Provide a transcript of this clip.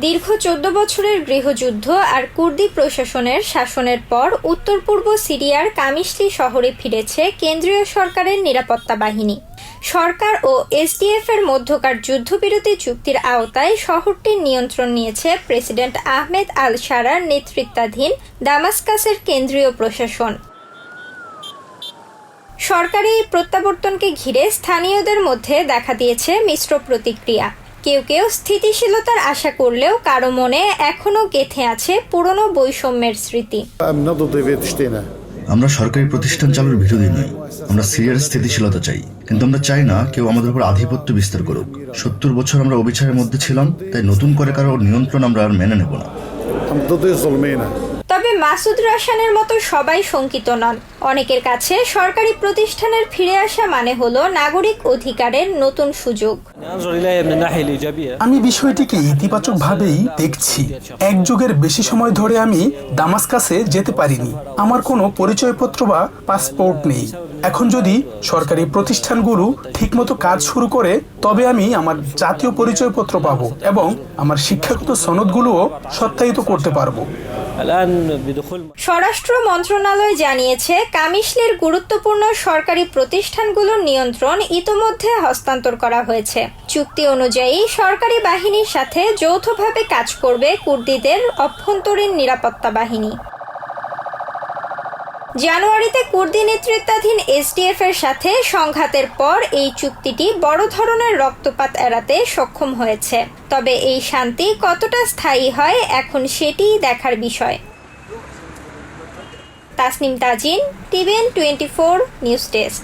দীর্ঘ চোদ্দ বছরের গৃহযুদ্ধ আর কুর্দি প্রশাসনের শাসনের পর উত্তর পূর্ব সিরিয়ার কামিশলি শহরে ফিরেছে কেন্দ্রীয় সরকারের নিরাপত্তা বাহিনী। সরকার ও এসডিএফ এর মধ্যকার যুদ্ধবিরতি চুক্তির আওতায় শহরটির নিয়ন্ত্রণ নিয়েছে প্রেসিডেন্ট আহমেদ আল সারার নেতৃত্বাধীন দামাস্কাসের কেন্দ্রীয় প্রশাসন। সরকারি প্রত্যাবর্তনকে ঘিরে স্থানীয়দের মধ্যে দেখা দিয়েছে মিশ্র প্রতিক্রিয়া। কেউ কেউ স্থিতিশীলতার আশা করলেও কারও মনে এখনও গেঁথে আছে পুরনো বৈষম্যের স্মৃতি। আমরা সরকারি প্রতিষ্ঠান চালুর বিরোধী নই। আমরা সিরিয়ার স্থিতিশীলতা চাই। কিন্তু আমরা চাই না কেউ আমাদের উপর আধিপত্য বিস্তার করুক। সত্তর বছর আমরা অবিচারের মধ্যে ছিলাম তাই নতুন করে কারও নিয়ন্ত্রণ আমরা আর মেনে নেব না। মাসুদ রসানের মতো সবাই শঙ্কিত নন। অনেকের কাছে সরকারি প্রতিষ্ঠানের ফিরে আসা মানে হলো নাগরিক অধিকারের নতুন সুযোগ। আমি বিষয়টিকে ইতিবাচকভাবেই দেখছি। এক যুগের বেশি সময় ধরে আমি দামাস্কাসে যেতে পারিনি। আমার কোনো পরিচয়পত্র বা পাসপোর্ট নেই। এখন যদি সরকারি প্রতিষ্ঠানগুলো ঠিকমতো কাজ শুরু করে, তবে আমি আমার জাতীয় পরিচয়পত্র পাব এবং আমার শিক্ষাগত সনদগুলোও সত্যায়িত করতে পারব। স্বরাষ্ট্র মন্ত্রণালয় জানিয়েছে কামিশলের গুরুত্বপূর্ণ সরকারি প্রতিষ্ঠানগুলোর নিয়ন্ত্রণ ইতোমধ্যে হস্তান্তর করা হয়েছে। চুক্তি অনুযায়ী সরকারি বাহিনীর সাথে যৌথভাবে কাজ করবে কুর্দিদের অভ্যন্তরীণ নিরাপত্তা বাহিনী। জানুয়ারিতে কুর্দি নেতৃত্বাধীন এসডিএফ এর সাথে সংঘাতের পর এই চুক্তিটি বড় ধরনের রক্তপাত এড়াতে সক্ষম হয়েছে। তবে এই শান্তি কতটা স্থায়ী হয় এখন সেটিই দেখার বিষয়। তাসনিম তাজিন টিভেন টোয়েন্টি ফোর নিউজ ডেস্ক।